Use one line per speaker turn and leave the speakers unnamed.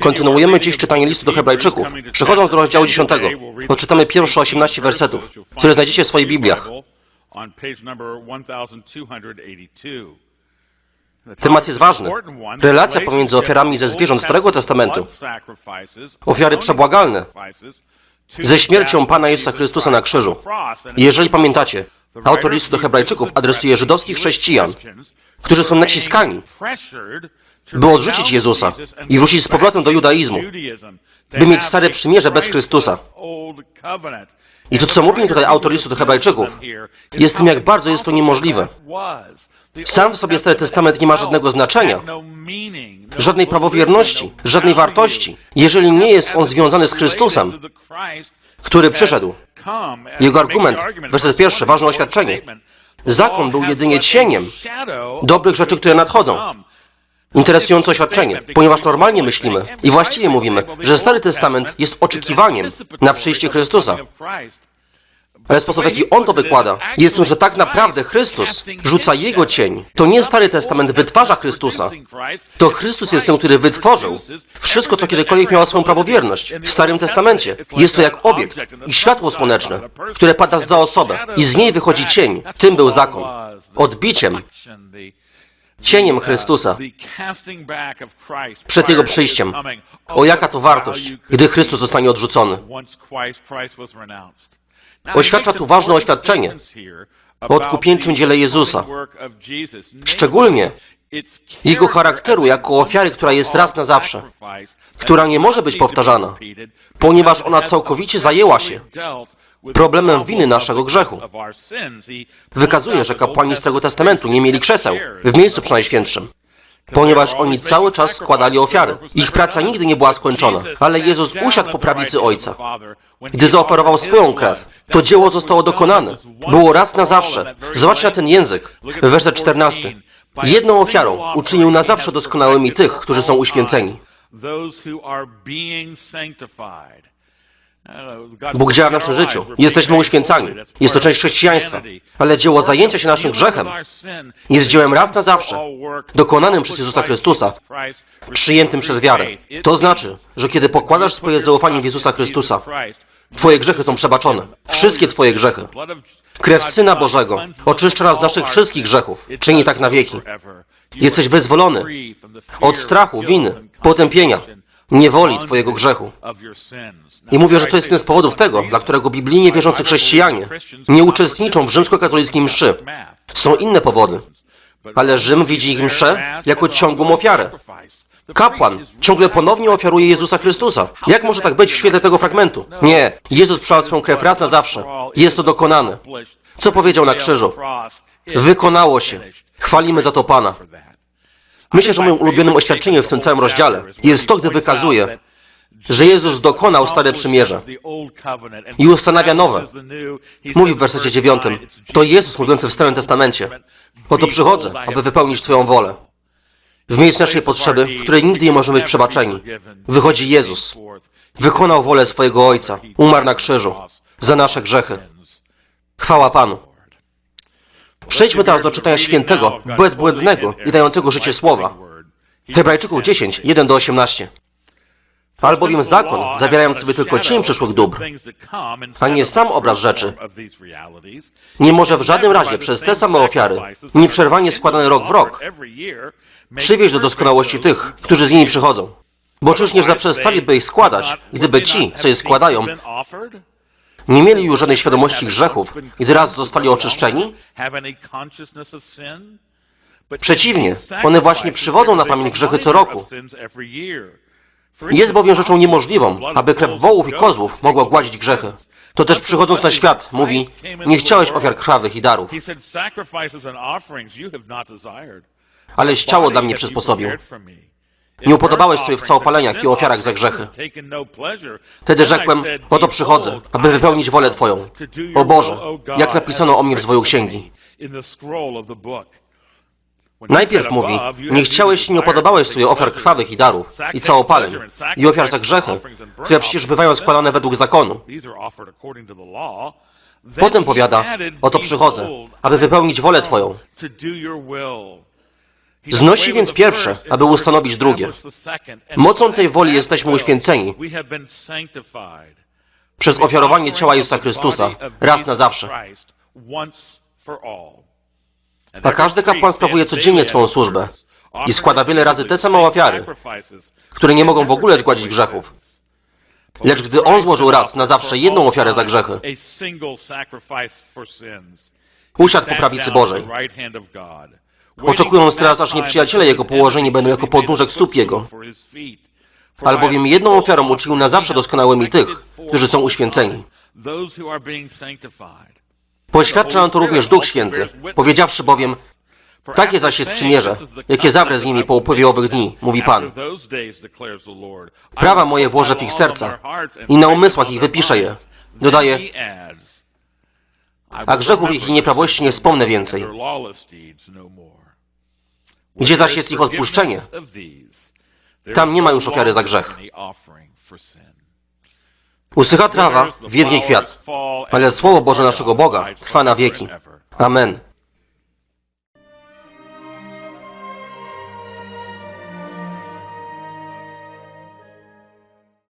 Kontynuujemy dziś czytanie listu do Hebrajczyków. Przechodząc do rozdziału 10, poczytamy pierwsze 18 wersetów, które znajdziecie w swoich Bibliach. Temat jest ważny. Relacja pomiędzy ofiarami ze zwierząt Starego Testamentu, ofiary przebłagalne, ze śmiercią Pana Jezusa Chrystusa na krzyżu. Jeżeli pamiętacie, autor listu do Hebrajczyków adresuje żydowskich chrześcijan, którzy są naciskani, by odrzucić Jezusa i wrócić z powrotem do judaizmu, by mieć stare przymierze bez Chrystusa. I to, co mówi tutaj autor listu do Hebrajczyków, jest tym, jak bardzo jest to niemożliwe. Sam w sobie Stary Testament nie ma żadnego znaczenia, żadnej prawowierności, żadnej wartości, jeżeli nie jest on związany z Chrystusem, który przyszedł. Jego argument, werset pierwszy, ważne oświadczenie. Zakon był jedynie cieniem dobrych rzeczy, które nadchodzą. Interesujące oświadczenie, ponieważ normalnie myślimy i właściwie mówimy, że Stary Testament jest oczekiwaniem na przyjście Chrystusa. Ale sposób, w jaki on to wykłada, jest tym, że tak naprawdę Chrystus rzuca jego cień. To nie Stary Testament wytwarza Chrystusa. To Chrystus jest tym, który wytworzył wszystko, co kiedykolwiek miało swoją prawowierność. W Starym Testamencie jest to jak obiekt i światło słoneczne, które pada za osobę i z niej wychodzi cień. Tym był zakon. Odbiciem, cieniem Chrystusa przed Jego przyjściem. O jaka to wartość, gdy Chrystus zostanie odrzucony. Oświadcza tu ważne oświadczenie o odkupieńczym dziele Jezusa. Szczególnie Jego charakteru jako ofiary, która jest raz na zawsze, która nie może być powtarzana, ponieważ ona całkowicie zajęła się problemem winy naszego grzechu. Wykazuje, że kapłani Starego Testamentu nie mieli krzeseł w miejscu przynajświętszym, ponieważ oni cały czas składali ofiary. Ich praca nigdy nie była skończona, ale Jezus usiadł po prawicy Ojca. Gdy zaoferował swoją krew, to dzieło zostało dokonane. Było raz na zawsze. Zobaczcie na ten język. Werset 14. Jedną ofiarą uczynił na zawsze doskonałymi tych, którzy są uświęceni. Bóg działa w naszym życiu. Jesteśmy uświęcani. Jest to część chrześcijaństwa. Ale dzieło zajęcia się naszym grzechem jest dziełem raz na zawsze, dokonanym przez Jezusa Chrystusa, przyjętym przez wiarę. To znaczy, że kiedy pokładasz swoje zaufanie w Jezusa Chrystusa, Twoje grzechy są przebaczone. Wszystkie Twoje grzechy. Krew Syna Bożego oczyszcza nas z naszych wszystkich grzechów. Czyni tak na wieki. Jesteś wyzwolony od strachu, winy, potępienia, niewoli Twojego grzechu. I mówię, że to jest jeden z powodów tego, dla którego biblijnie wierzący chrześcijanie nie uczestniczą w rzymskokatolickim mszy. Są inne powody, ale Rzym widzi ich mszę jako ciągłą ofiarę. Kapłan ciągle ponownie ofiaruje Jezusa Chrystusa. Jak może tak być w świetle tego fragmentu? Nie. Jezus przelał swoją krew raz na zawsze. Jest to dokonane. Co powiedział na krzyżu? Wykonało się. Chwalimy za to Pana. Myślę, że moim ulubionym oświadczeniem w tym całym rozdziale jest to, gdy wykazuje, że Jezus dokonał stare przymierze i ustanawia nowe. Mówi w wersecie 9. To Jezus mówiący w Starym Testamencie. Oto przychodzę, aby wypełnić Twoją wolę. W miejscu naszej potrzeby, w której nigdy nie możemy być przebaczeni, wychodzi Jezus. Wykonał wolę swojego Ojca. Umarł na krzyżu za nasze grzechy. Chwała Panu. Przejdźmy teraz do czytania świętego, bezbłędnego i dającego życie słowa. Hebrajczyków 10, 1 do 18. Albowiem zakon, zawierając sobie tylko cień przyszłych dóbr, a nie sam obraz rzeczy, nie może w żadnym razie przez te same ofiary, nieprzerwanie składane rok w rok, przywieźć do doskonałości tych, którzy z nimi przychodzą. Bo czyż nie zaprzestaliby ich składać, gdyby ci, co je składają, nie mieli już żadnej świadomości grzechów, gdy raz zostali oczyszczeni? Przeciwnie, one właśnie przywodzą na pamięć grzechy co roku. Jest bowiem rzeczą niemożliwą, aby krew wołów i kozłów mogła gładzić grzechy. To też przychodząc na świat, mówi, nie chciałeś ofiar krwawych i darów, ale ciało dla mnie przysposobił. Nie upodobałeś sobie w całopaleniach i ofiarach za grzechy. Wtedy rzekłem, oto przychodzę, aby wypełnić wolę Twoją. O Boże, jak napisano o mnie w zwoju księgi. Najpierw mówi, nie chciałeś i nie upodobałeś sobie ofiar krwawych i darów, i całopaleń, i ofiar za grzechy, które przecież bywają składane według zakonu. Potem powiada, oto przychodzę, aby wypełnić wolę Twoją. Znosi więc pierwsze, aby ustanowić drugie. Mocą tej woli jesteśmy uświęceni przez ofiarowanie ciała Jezusa Chrystusa raz na zawsze. A każdy kapłan sprawuje codziennie swoją służbę i składa wiele razy te same ofiary, które nie mogą w ogóle zgładzić grzechów. Lecz gdy on złożył raz na zawsze jedną ofiarę za grzechy, usiadł po prawicy Bożej, oczekując teraz, aż nieprzyjaciele jego położeni będą jako podnóżek stóp jego, albowiem jedną ofiarą uczynił na zawsze doskonałymi tych, którzy są uświęceni. Poświadcza nam to również Duch Święty, powiedziawszy bowiem, takie zaś jest przymierze, jakie zawrę z nimi po upływie owych dni, mówi Pan. Prawa moje włożę w ich serca i na umysłach ich wypiszę je. Dodaje, a grzechów ich i nieprawości nie wspomnę więcej. Gdzie zaś jest ich odpuszczenie, tam nie ma już ofiary za grzech. Usycha trawa, wiednie kwiat, ale Słowo Boże naszego Boga trwa na wieki. Amen.